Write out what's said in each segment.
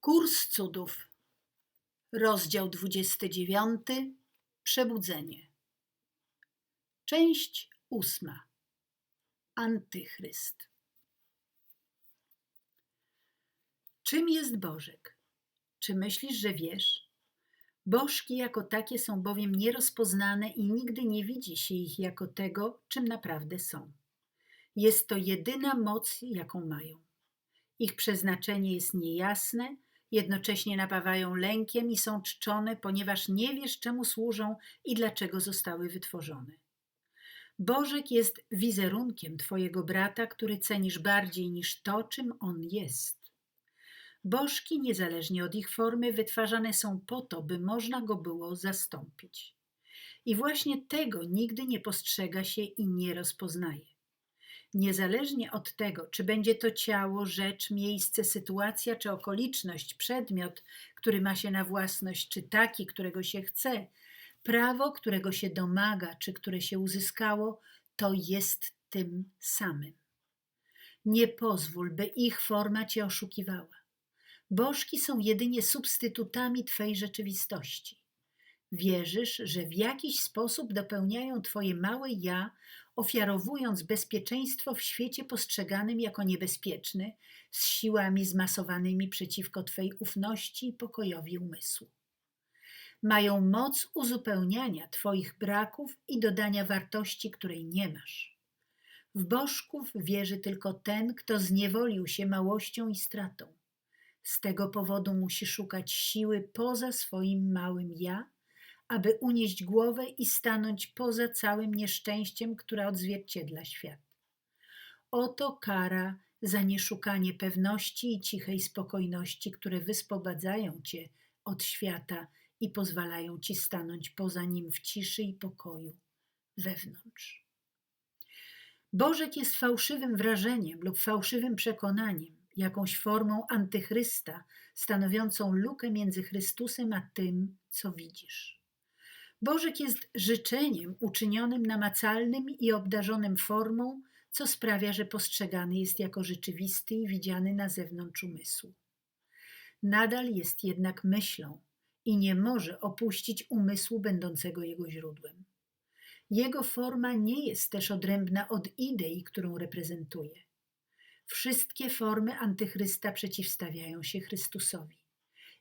Kurs cudów. Rozdział 29. Przebudzenie. Część ósma. Antychryst. Czym jest Bożek? Czy myślisz, że wiesz? Bożki jako takie są bowiem nierozpoznane i nigdy nie widzi się ich jako tego, czym naprawdę są. Jest to jedyna moc, jaką mają. Ich przeznaczenie jest niejasne, jednocześnie napawają lękiem i są czczone, ponieważ nie wiesz, czemu służą i dlaczego zostały wytworzone. Bożek jest wizerunkiem Twojego brata, który cenisz bardziej niż to, czym on jest. Bożki, niezależnie od ich formy, wytwarzane są po to, by można go było zastąpić. I właśnie tego nigdy nie postrzega się i nie rozpoznaje. Niezależnie od tego, czy będzie to ciało, rzecz, miejsce, sytuacja czy okoliczność, przedmiot, który ma się na własność, czy taki, którego się chce, prawo, którego się domaga, czy które się uzyskało, to jest tym samym. Nie pozwól, by ich forma cię oszukiwała. Bożki są jedynie substytutami Twej rzeczywistości. Wierzysz, że w jakiś sposób dopełniają Twoje małe ja, ofiarowując bezpieczeństwo w świecie postrzeganym jako niebezpieczny, z siłami zmasowanymi przeciwko Twej ufności i pokojowi umysłu. Mają moc uzupełniania Twoich braków i dodania wartości, której nie masz. W bożków wierzy tylko ten, kto zniewolił się małością i stratą. Z tego powodu musi szukać siły poza swoim małym ja, aby unieść głowę i stanąć poza całym nieszczęściem, które odzwierciedla świat. Oto kara za nieszukanie pewności i cichej spokojności, które wyspogadzają cię od świata i pozwalają ci stanąć poza nim w ciszy i pokoju wewnątrz. Bożek jest fałszywym wrażeniem lub fałszywym przekonaniem, jakąś formą antychrysta, stanowiącą lukę między Chrystusem a tym, co widzisz. Bożek jest życzeniem uczynionym namacalnym i obdarzonym formą, co sprawia, że postrzegany jest jako rzeczywisty i widziany na zewnątrz umysłu. Nadal jest jednak myślą i nie może opuścić umysłu będącego jego źródłem. Jego forma nie jest też odrębna od idei, którą reprezentuje. Wszystkie formy antychrysta przeciwstawiają się Chrystusowi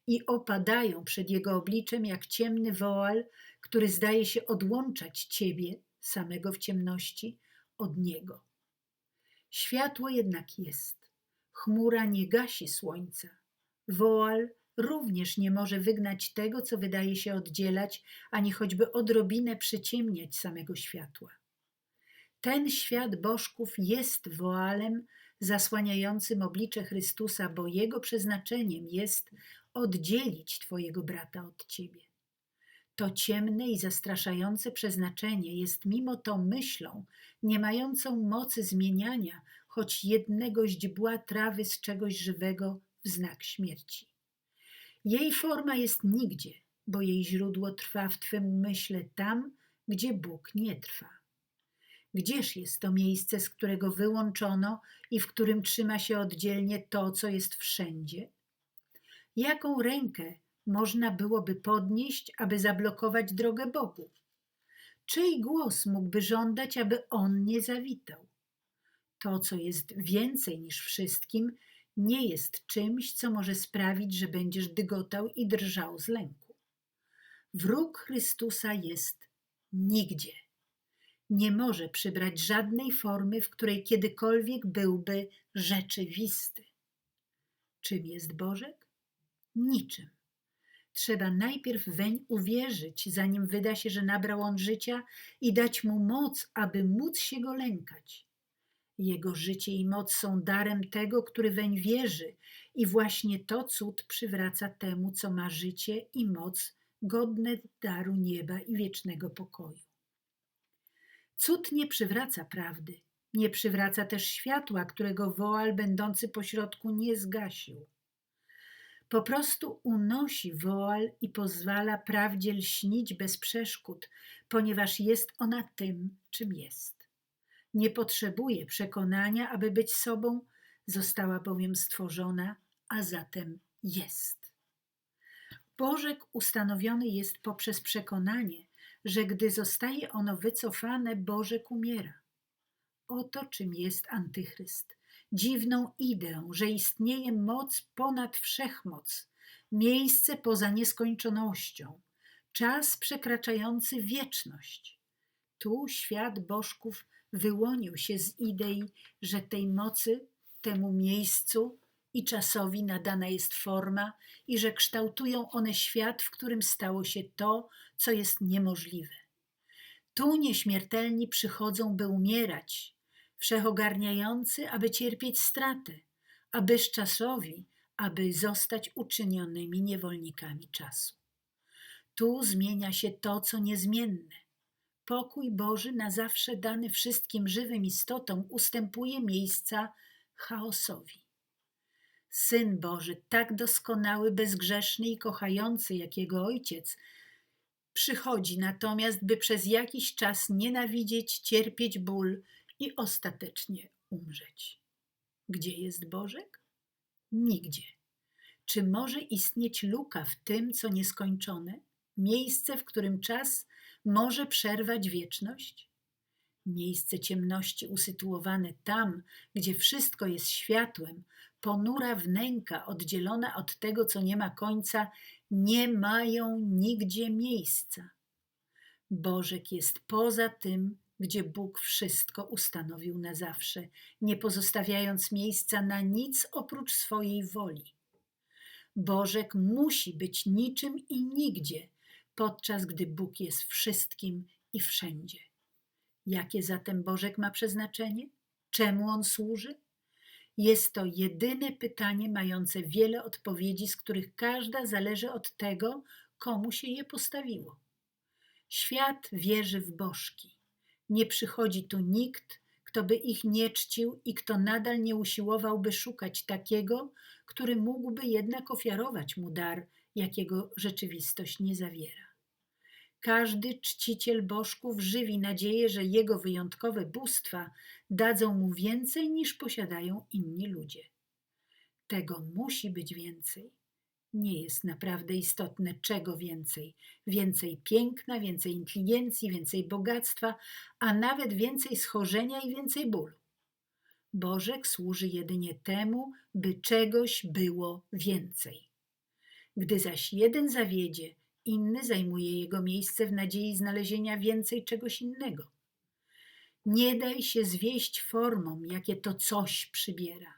i opadają przed jego obliczem jak ciemny woal, który zdaje się odłączać ciebie, samego w ciemności, od niego. Światło jednak jest. Chmura nie gasi słońca. Woal również nie może wygnać tego, co wydaje się oddzielać, ani choćby odrobinę przyciemniać samego światła. Ten świat bożków jest woalem zasłaniającym oblicze Chrystusa, bo jego przeznaczeniem jest oddzielić Twojego brata od Ciebie. To ciemne i zastraszające przeznaczenie jest mimo to myślą, nie mającą mocy zmieniania choć jednego źdźbła trawy z czegoś żywego w znak śmierci. Jej forma jest nigdzie, bo jej źródło trwa w Twym umyśle tam, gdzie Bóg nie trwa. Gdzież jest to miejsce, z którego wyłączono i w którym trzyma się oddzielnie to, co jest wszędzie? Jaką rękę można byłoby podnieść, aby zablokować drogę Bogu? Czyj głos mógłby żądać, aby on nie zawitał? To, co jest więcej niż wszystkim, nie jest czymś, co może sprawić, że będziesz dygotał i drżał z lęku. Wróg Chrystusa jest nigdzie nie może przybrać żadnej formy, w której kiedykolwiek byłby rzeczywisty. Czym jest Bożek? Niczym. Trzeba najpierw weń uwierzyć, zanim wyda się, że nabrał on życia i dać mu moc, aby móc się go lękać. Jego życie i moc są darem tego, który weń wierzy, i właśnie to cud przywraca temu, co ma życie i moc godne daru nieba i wiecznego pokoju. Cud nie przywraca prawdy, nie przywraca też światła, którego woal będący pośrodku nie zgasił. Po prostu unosi woal i pozwala prawdzie lśnić bez przeszkód, ponieważ jest ona tym, czym jest. Nie potrzebuje przekonania, aby być sobą, została bowiem stworzona, a zatem jest. Bożek ustanowiony jest poprzez przekonanie, że gdy zostaje ono wycofane, Bożek umiera. Oto czym jest antychryst. Dziwną ideą, że istnieje moc ponad wszechmoc, miejsce poza nieskończonością, czas przekraczający wieczność. Tu świat bożków wyłonił się z idei, że tej mocy, temu miejscu i czasowi nadana jest forma i że kształtują one świat, w którym stało się to, co jest niemożliwe. Tu nieśmiertelni przychodzą, by umierać, wszechogarniający, aby cierpieć stratę, a bezczasowi, aby zostać uczynionymi niewolnikami czasu. Tu zmienia się to, co niezmienne. Pokój Boży na zawsze dany wszystkim żywym istotom ustępuje miejsca chaosowi. Syn Boży, tak doskonały, bezgrzeszny i kochający jak jego ojciec, przychodzi natomiast, by przez jakiś czas nienawidzieć, cierpieć ból i ostatecznie umrzeć. Gdzie jest Bożek? Nigdzie. Czy może istnieć luka w tym, co nieskończone? Miejsce, w którym czas może przerwać wieczność? Miejsce ciemności usytuowane tam, gdzie wszystko jest światłem, ponura wnęka, oddzielona od tego, co nie ma końca, nie mają nigdzie miejsca. Bożek jest poza tym, gdzie Bóg wszystko ustanowił na zawsze, nie pozostawiając miejsca na nic oprócz swojej woli. Bożek musi być niczym i nigdzie, podczas gdy Bóg jest wszystkim i wszędzie. Jakie zatem Bożek ma przeznaczenie? Czemu on służy? Jest to jedyne pytanie mające wiele odpowiedzi, z których każda zależy od tego, komu się je postawiło. Świat wierzy w bożki. Nie przychodzi tu nikt, kto by ich nie czcił i kto nadal nie usiłowałby szukać takiego, który mógłby jednak ofiarować mu dar, jakiego rzeczywistość nie zawiera. Każdy czciciel bożków żywi nadzieję, że jego wyjątkowe bóstwa dadzą mu więcej niż posiadają inni ludzie. Tego musi być więcej. Nie jest naprawdę istotne, czego więcej. Więcej piękna, więcej inteligencji, więcej bogactwa, a nawet więcej schorzenia i więcej bólu. Bożek służy jedynie temu, by czegoś było więcej. Gdy zaś jeden zawiedzie, inny zajmuje jego miejsce w nadziei znalezienia więcej czegoś innego. Nie daj się zwieść formom, jakie to coś przybiera.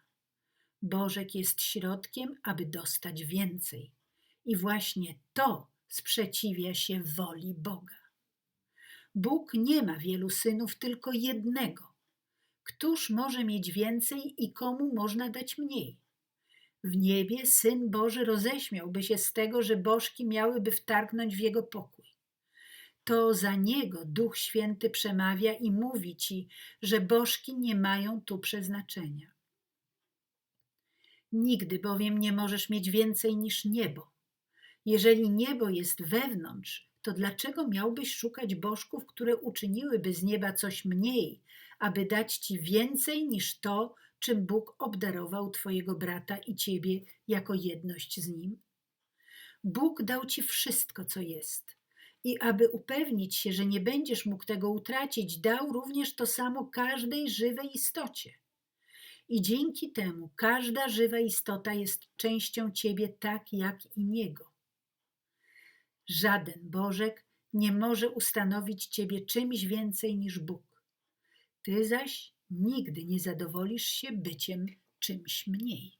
Bożek jest środkiem, aby dostać więcej. I właśnie to sprzeciwia się woli Boga. Bóg nie ma wielu synów, tylko jednego. Któż może mieć więcej i komu można dać mniej? W niebie Syn Boży roześmiałby się z tego, że bożki miałyby wtargnąć w jego pokój. To za niego Duch Święty przemawia i mówi ci, że bożki nie mają tu przeznaczenia. Nigdy bowiem nie możesz mieć więcej niż niebo. Jeżeli niebo jest wewnątrz, to dlaczego miałbyś szukać bożków, które uczyniłyby z nieba coś mniej, aby dać ci więcej niż to, czym Bóg obdarował Twojego brata i Ciebie jako jedność z Nim? Bóg dał Ci wszystko, co jest. I aby upewnić się, że nie będziesz mógł tego utracić, dał również to samo każdej żywej istocie. I dzięki temu każda żywa istota jest częścią Ciebie tak jak i Niego. Żaden Bożek nie może ustanowić Ciebie czymś więcej niż Bóg. Ty zaś nigdy nie zadowolisz się byciem czymś mniej.